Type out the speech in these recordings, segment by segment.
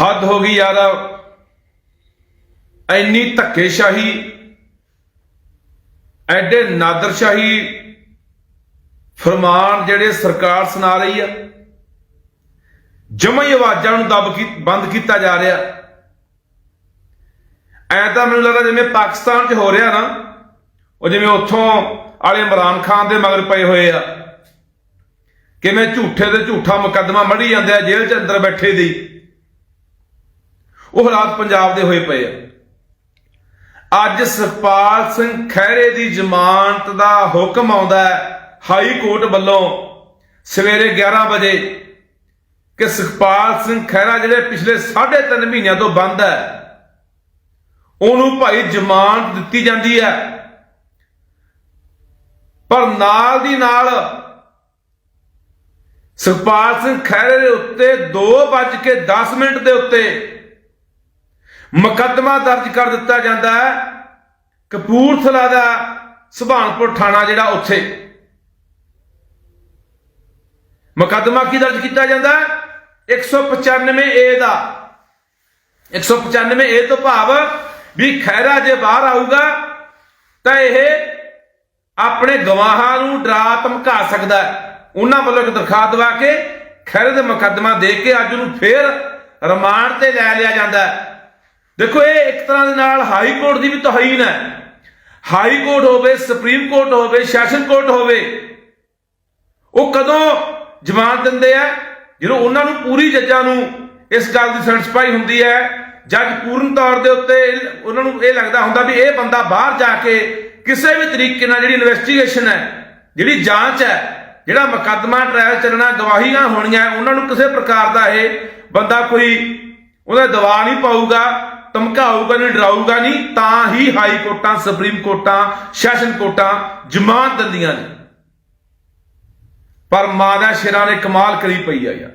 ਹੱਦ ਹੋ ਗਈ ਯਾਰ। ਇੰਨੀ ਧੱਕੇਸ਼ਾਹੀ, ਐਡੇ ਨਾਦਰਸ਼ਾਹੀ ਫਰਮਾਨ ਜਿਹੜੇ ਸਰਕਾਰ ਸੁਣਾ ਰਹੀ ਆ। ਜਮਈ ਆਵਾਜ਼ਾਂ ਨੂੰ ਦਬ ਕੀ, ਬੰਦ ਕੀਤਾ ਜਾ ਰਿਹਾ। ਐ ਤਾਂ ਮੈਨੂੰ ਲੱਗਦਾ ਜਿਵੇਂ ਪਾਕਿਸਤਾਨ 'ਚ ਹੋ ਰਿਹਾ ਨਾ, ਉਹ ਜਿਵੇਂ ਉੱਥੋਂ ਵਾਲੇ ਇਮਰਾਨ ਖਾਨ ਦੇ ਮਗਰ ਪਏ ਹੋਏ ਆ। ਕਿਵੇਂ ਝੂਠੇ ਤੇ ਝੂਠਾ ਮੁਕੱਦਮਾ ਮੜੀ ਜਾਂਦੇ ਆ ਜੇਲ੍ਹ 'ਚ ਅੰਦਰ ਬੈਠੇ ਦੀ। ਉਹ ਹਾਲਾਤ ਪੰਜਾਬ ਦੇ ਹੋਏ ਪਏ ਆ। ਅੱਜ ਸੁਖਪਾਲ ਸਿੰਘ ਖਹਿਰੇ ਦੀ ਜ਼ਮਾਨਤ ਦਾ ਹੁਕਮ ਆਉਂਦਾ ਹੈ, ਹਾਈ ਕੋਰਟ ਵੱਲੋਂ ਸਵੇਰੇ 11 ਵਜੇ ਕਿ ਸੁਖਪਾਲ ਸਿੰਘ ਖਹਿਰਾ ਜਿਹੜੇ ਪਿਛਲੇ 3.5 ਮਹੀਨਿਆਂ ਤੋਂ ਬੰਦ ਹੈ, ਉਹਨੂੰ ਭਾਈ ਜ਼ਮਾਨਤ ਦਿੱਤੀ ਜਾਂਦੀ ਹੈ। ਪਰ ਨਾਲ ਦੀ ਨਾਲ ਸੁਖਪਾਲ ਸਿੰਘ ਖਹਿਰੇ ਦੇ ਉੱਤੇ 2:10 ਮਿੰਟ ਦੇ ਉੱਤੇ ਮੁਕੱਦਮਾ ਦਰਜ ਕਰ ਦਿੱਤਾ ਜਾਂਦਾ ਹੈ। ਕਪੂਰਥਲਾ ਦਾ ਸੁਭਾਨਪੁਰ ਥਾਣਾ ਜਿਹੜਾ ਉੱਥੇ। ਮੁਕੱਦਮਾ ਕੀ ਦਰਜ ਕੀਤਾ ਜਾਂਦਾ ਹੈ? 195 ਏ ਦਾ। 195 ਏ ਤੋਂ ਭਾਵ ਵੀ ਖੈਰਾ ਜੇ ਬਾਹਰ ਆਊਗਾ, ਤਾਂ ਇਹ ਆਪਣੇ ਗਵਾਹਾਂ ਨੂੰ ਡਰਾ ਧਮਕਾ ਸਕਦਾ ਹੈ। ਉਹਨਾਂ ਵੱਲੋਂ ਇੱਕ ਦਰਖਾਸਤ ਦਵਾ ਕੇ ਖੈਰੇ ਦੇ ਮੁਕੱਦਮਾ ਦੇ ਕੇ ਅੱਜ ਉਹਨੂੰ ਫੇਰ ਰਿਮਾਂਡ ਤੇ ਲੈ ਲਿਆ ਜਾਂਦਾ ਹੈ। ਦੇਖੋ, ਇਹ ਇੱਕ ਤਰ੍ਹਾਂ ਦੇ ਨਾਲ ਹਾਈ ਕੋਰਟ ਦੀ ਵੀ ਤੋਹੀਨ ਹੈ। ਹਾਈ ਕੋਰਟ ਹੋਵੇ, ਸੁਪਰੀਮ ਕੋਰਟ ਹੋਵੇ, ਸੈਸ਼ਨ ਕੋਰਟ ਹੋਵੇ, ਉਹ ਕਦੋਂ ਜ਼ਮਾਨਤ ਦਿੰਦੇ ਆ? ਜਦੋਂ ਉਹਨਾਂ ਨੂੰ ਪੂਰੀ ਜੱਜਾਂ ਨੂੰ ਇਸ ਗੱਲ ਦੀ ਸੈਟੀਸਫਾਈ ਹੁੰਦੀ ਹੈ, ਜੱਜ ਪੂਰਨ ਤੌਰ ਦੇ ਉੱਤੇ ਉਹਨਾਂ ਨੂੰ ਇਹ ਲੱਗਦਾ ਹੁੰਦਾ ਵੀ ਇਹ ਬੰਦਾ ਬਾਹਰ ਜਾ ਕੇ ਕਿਸੇ ਵੀ ਤਰੀਕੇ ਨਾਲ ਜਿਹੜੀ ਇਨਵੈਸਟੀਗੇਸ਼ਨ ਹੈ, ਜਿਹੜੀ ਜਾਂਚ ਹੈ, ਜਿਹੜਾ ਮੁਕੱਦਮਾ ਟ੍ਰਾਇਲ ਚੱਲਣਾ, ਗਵਾਹੀਆਂ ਹੋਣੀਆਂ, ਉਹਨਾਂ ਨੂੰ ਕਿਸੇ ਪ੍ਰਕਾਰ ਦਾ ਇਹ ਬੰਦਾ ਕੋਈ ਉਹਦਾ ਦਵਾ ਨਹੀਂ ਪਾਊਗਾ। ਧਮਕਾਊਗਾ ਨਹੀਂ, ਡਰਾਊਗਾ ਨਹੀਂ, ਤਾਂ ਹੀ ਹਾਈ ਕੋਰਟਾਂ, ਸੁਪਰੀਮ ਕੋਰਟਾਂ, ਸੈਸ਼ਨ ਕੋਰਟਾਂ ਜ਼ਮਾਨਤ ਦਿੰਦੀਆਂ ਨੇ। ਪਰ ਮਾਂ ਸ਼ੇਰਾਂ ਨੇ ਕਮਾਲ ਕਰੀ ਪਈ ਆ ਯਾਰ।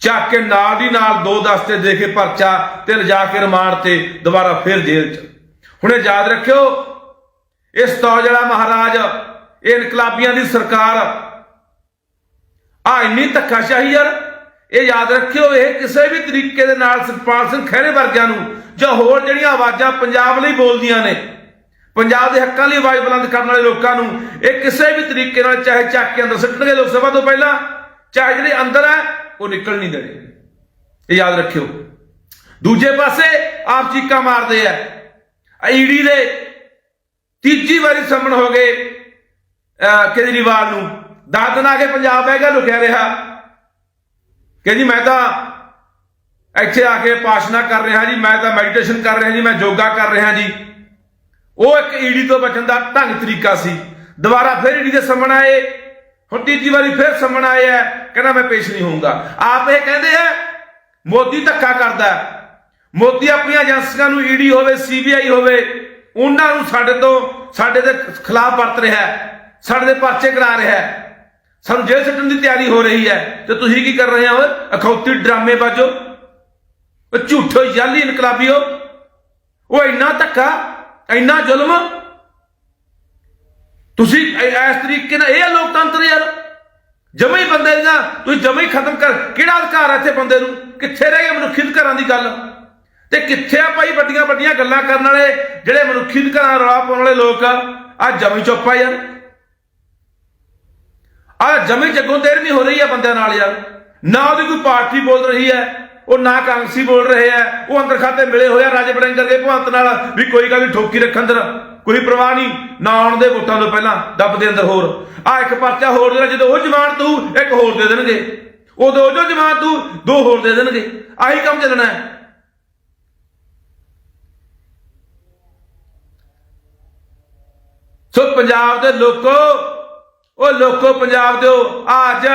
ਚੱਕ ਕੇ ਨਾਲ ਦੀ ਨਾਲ ਦੋ ਦਸਤੇ ਦੇ ਕੇ ਪਰਚਾ ਤੇ ਲਿਜਾ ਕੇ ਰਿਮਾਂਡ ਤੇ ਦੁਬਾਰਾ ਫਿਰ ਜੇਲ੍ਹ ਚ। ਹੁਣੇ ਯਾਦ ਰੱਖਿਓ, ਇਸ ਤੋਂ ਮਹਾਰਾਜ, ਇਹ ਇਨਕਲਾਬੀਆਂ ਦੀ ਸਰਕਾਰ ਆ ਇੰਨੀ ਧੱਕਾਸ਼ਾਹੀ ਯਾਰ। ਇਹ ਯਾਦ ਰੱਖਿਓ, ਇਹ ਕਿਸੇ ਵੀ ਤਰੀਕੇ ਦੇ ਨਾਲ ਸੁਖਪਾਲ ਸਿੰਘ ਖਹਿਰੇ ਵਰਗਿਆਂ ਨੂੰ ਜਾਂ ਹੋਰ ਜਿਹੜੀਆਂ ਆਵਾਜ਼ਾਂ ਪੰਜਾਬ ਲਈ ਬੋਲਦੀਆਂ ਨੇ, ਪੰਜਾਬ ਦੇ ਹੱਕਾਂ ਲਈ ਆਵਾਜ਼ ਬੁਲੰਦ ਕਰਨ ਵਾਲੇ ਲੋਕਾਂ ਨੂੰ ਇਹ ਕਿਸੇ ਵੀ ਤਰੀਕੇ ਨਾਲ ਚਾਹੇ ਚੱਕ ਕੇ ਅੰਦਰ ਸੁੱਟਣਗੇ ਲੋਕ ਸਭਾ ਤੋਂ ਪਹਿਲਾਂ, ਚਾਹੇ ਜਿਹੜੇ ਅੰਦਰ ਹੈ, ਉਹ ਨਿਕਲ ਨਹੀਂ ਦੇਣੇ। ਇਹ ਯਾਦ ਰੱਖਿਓ। ਦੂਜੇ ਪਾਸੇ ਆਪ ਚੀਕਾਂ ਮਾਰਦੇ ਆ। ਈਡੀ ਦੇ ਤੀਜੀ ਵਾਰੀ ਸੰਮਣ ਹੋ ਗਏ ਕੇਜਰੀਵਾਲ ਨੂੰ। ਦਸ ਦਿਨ ਆ ਕੇ ਪੰਜਾਬ ਹੈਗਾ ਲੁਕਿਆ ਰਿਹਾ। ਕਿ ਜੀ ਮੈਂ ਤਾਂ ਇੱਥੇ ਆ ਕੇ ਪਾਸ਼ਨਾ ਕਰ ਰਿਹਾ ਜੀ, ਮੈਂ ਤਾਂ ਮੈਡੀਟੇਸ਼ਨ ਕਰ ਰਿਹਾ ਜੀ, ਮੈਂ ਯੋਗਾ ਕਰ ਰਿਹਾ ਜੀ। ਉਹ ਇੱਕ ਈਡੀ ਤੋਂ ਬਚਣ ਦਾ ਢੰਗ ਤਰੀਕਾ ਸੀ। ਦੁਬਾਰਾ ਫਿਰ ਈਡੀ ਦੇ ਸਾਹਮਣੇ ਆਏ। ਹੁਣ ਤੀਜੀ ਵਾਰੀ ਫਿਰ ਸਾਹਮਣੇ ਆਏ ਆ। ਕਹਿੰਦਾ ਮੈਂ ਪੇਸ਼ ਨਹੀਂ ਹੋਊਂਗਾ। ਆਪ ਇਹ ਕਹਿੰਦੇ ਆ, ਮੋਦੀ ਧੱਕਾ ਕਰਦਾ ਮੋਦੀ ਆਪਣੀਆਂ ਏਜੰਸੀਆਂ ਨੂੰ ਈਡੀ ਹੋਵੇ, ਸੀਬੀਆਈ ਹੋਵੇ, ਉਹਨਾਂ ਨੂੰ ਸਾਡੇ ਤੋਂ ਸਾਡੇ ਦੇ ਖਿਲਾਫ ਵਰਤ ਰਿਹਾ ਸਾਡੇ ਦੇ ਪਰਚੇ ਕਰਾ ਰਿਹਾ ਸਾਨੂੰ ਜੇਲ੍ਹ ਸੱਟਣ ਦੀ ਤਿਆਰੀ ਹੋ ਰਹੀ ਹੈ। ਤੇ ਤੁਸੀਂ ਕੀ ਕਰ ਰਹੇ ਹੋ? ਅਖੌਤੀ ਡਰਾਮੇ ਬਾਜੋ। ਉਹ ਝੂਠੋ ਜਾਲੀ ਇਨਕਲਾਬੀਓ ਉਹ ਇੰਨਾ ਧੱਕਾ, ਇੰਨਾ ਜ਼ੁਲਮ। ਤੁਸੀਂ ਇਸ ਤਰੀਕੇ ਨਾਲ ਇਹ ਆ ਲੋਕਤੰਤਰ ਯਾਰ। ਜਮੇ ਹੀ ਬੰਦੇ ਦੀਆਂ ਤੁਸੀਂ ਜਮੇ ਹੀ ਖਤਮ ਕਰ। ਕਿਹੜਾ ਅਧਿਕਾਰ ਹੈ ਇੱਥੇ ਬੰਦੇ ਨੂੰ? ਕਿੱਥੇ ਰਹਿ ਗਏ ਮਨੁੱਖੀ ਅਧਿਕਾਰਾਂ ਦੀ ਗੱਲ? ਤੇ ਕਿੱਥੇ ਆ ਭਾਈ ਵੱਡੀਆਂ ਵੱਡੀਆਂ ਗੱਲਾਂ ਕਰਨ ਵਾਲੇ, ਜਿਹੜੇ ਮਨੁੱਖੀ ਅਧਿਕਾਰਾਂ ਦਾ ਰੌਲਾ ਪਾਉਣ ਵਾਲੇ ਲੋਕ ਆ? ਆ ਜਮੇ ਚੁੱਪ ਆ ਯਾਰ। ਆ ਜਮੇ ਜੱਗੋਂ ਦੇਰ ਨਹੀਂ ਹੋ ਰਹੀ ਆ ਬੰਦਿਆਂ ਨਾਲ ਯਾਰ। ਨਾ ਉਹਦੀ ਕੋਈ ਪਾਰਟੀ ਬੋਲ ਰਹੀ ਹੈ, ਉਹ ਨਾ ਕਾਂਗਰਸੀ ਬੋਲ ਰਹੇ ਆ ਉਹ ਅੰਦਰ ਖਾਤੇ ਮਿਲੇ ਹੋਏ ਆ ਰਾਜੇ ਬੜਿੰਗ ਕਰਕੇ ਭਵੰਤ ਨਾਲ। ਵੀ ਕੋਈ ਗੱਲ ਨਹੀਂ, ਠੋਕੀ ਰੱਖਣ ਅੰਦਰ। ਕੋਈ ਪਰਵਾਹ ਨਹੀਂ, ਨਾ ਆਉਣ ਦੇ ਵੋਟਾਂ ਤੋਂ ਪਹਿਲਾਂ ਦੱਬ ਦੇ ਅੰਦਰ ਹੋਰ। ਆ ਇੱਕ ਪਰਚਾ ਹੋਰ ਦੇਣਾ ਜਦੋਂ ਉਹ ਜ਼ਮਾਨਤ ਤੂੰ ਇੱਕ ਹੋਰ ਦੇ ਦੇਣਗੇ। ਉਦੋਂ ਜੋ ਜ਼ਮਾਨਤ ਤੂੰ ਦੋ ਹੋਰ ਦੇ ਦੇਣਗੇ। ਆਹੀ ਕੰਮ ਚੱਲਣਾ ਹੈ। ਸੋ ਪੰਜਾਬ ਦੇ ਲੋਕੋ ਉਹ ਲੋਕੋ ਪੰਜਾਬ ਦਿਓ ਆ ਅੱਜ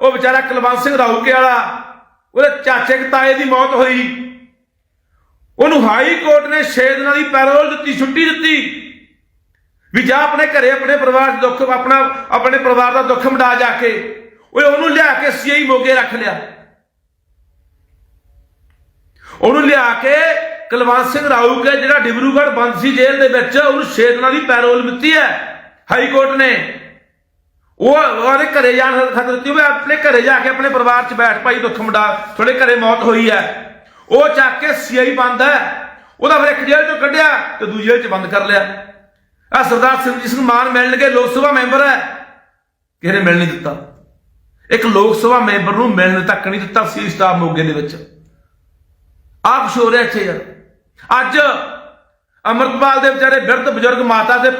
ਉਹ ਵਿਚਾਰਾ ਕੁਲਵੰਤ ਸਿੰਘ ਰਾਊਕੇ ਵਾਲਾ, ਉਹਦੇ ਚਾਚੇ ਤਾਏ ਦੀ ਮੌਤ ਹੋਈ। ਉਹਨੂੰ ਹਾਈ ਕੋਰਟ ਨੇ 6 ਦਿਨਾਂ ਦੀ ਪੈਰੋਲ ਦਿੱਤੀ, ਛੁੱਟੀ ਦਿੱਤੀ। ਵੀ ਜਾ ਆਪਣੇ ਘਰੇ, ਆਪਣੇ ਪਰਿਵਾਰ ਦਾ ਦੁੱਖ, ਆਪਣਾ, ਆਪਣੇ ਪਰਿਵਾਰ ਦਾ ਦੁੱਖ ਮਿਟਾ ਜਾ ਕੇ। ਓਏ ਉਹਨੂੰ ਲਿਆ ਕੇ ਸੀਆਈ ਮੋਗੇ ਰੱਖ ਲਿਆ। ਉਹਨੂੰ ਲਿਆ ਕੇ ਕੁਲਵੰਤ ਸਿੰਘ ਰਾਊਕੇ, ਜਿਹੜਾ ਡਿਬਰੂਗੜ੍ਹ ਬੰਦ ਸੀ ਜੇਲ੍ਹ ਦੇ ਵਿੱਚ, ਉਹਨੂੰ 6 ਦਿਨਾਂ ਦੀ ਪੈਰੋਲ ਦਿੱਤੀ ਹੈ, ਹਾਈ ਕੋਰਟ ਨੇ। ਉਹ ਉਹਦੇ ਘਰੇ ਜਾਣ ਖਤਰ ਦਿੱਤੀ ਉਹ ਆਪਣੇ ਘਰੇ ਜਾ ਕੇ ਆਪਣੇ ਪਰਿਵਾਰ 'ਚ ਬੈਠ ਭਾਈ ਦੁੱਖ ਮੁੰਡਾ ਤੁਹਾਡੇ ਘਰੇ ਮੌਤ ਹੋਈ ਹੈ। ਉਹ ਚੱਕ ਕੇ ਸੀਆਈ ਬੰਦ ਹੈ। ਉਹਦਾ ਫਿਰ ਇੱਕ ਜੇਲ੍ਹ 'ਚੋਂ ਕੱਢਿਆ ਤੇ ਦੂਜੀ ਜੇਲ੍ਹ 'ਚ ਬੰਦ ਕਰ ਲਿਆ। ਆ ਸਰਦਾਰ ਸਿਮਰਜੀਤ ਸਿੰਘ ਮਾਨ ਮਿਲਣਗੇ ਲੋਕ ਸਭਾ ਮੈਂਬਰ ਹੈ। ਕਿਸੇ ਨੇ ਮਿਲ ਨਹੀਂ ਦਿੱਤਾ। ਇੱਕ ਲੋਕ ਸਭਾ ਮੈਂਬਰ ਨੂੰ ਮਿਲਣ ਤੱਕ ਨਹੀਂ ਦਿੱਤਾ ਸੀ ਸਟਾਫ ਮੋਗੇ ਦੇ ਵਿੱਚ। ਆਪ ਕੁਛ ਰਿਹਾ ਇੱਥੇ ਯਾਰ। ਅੱਜ ਅਮਰਪਾਲ ਦੇ ਵਿਚਾਰੇ ਬਿਰਧ ਬਜ਼ੁਰਗ ਮਾਤਾ ਦੇ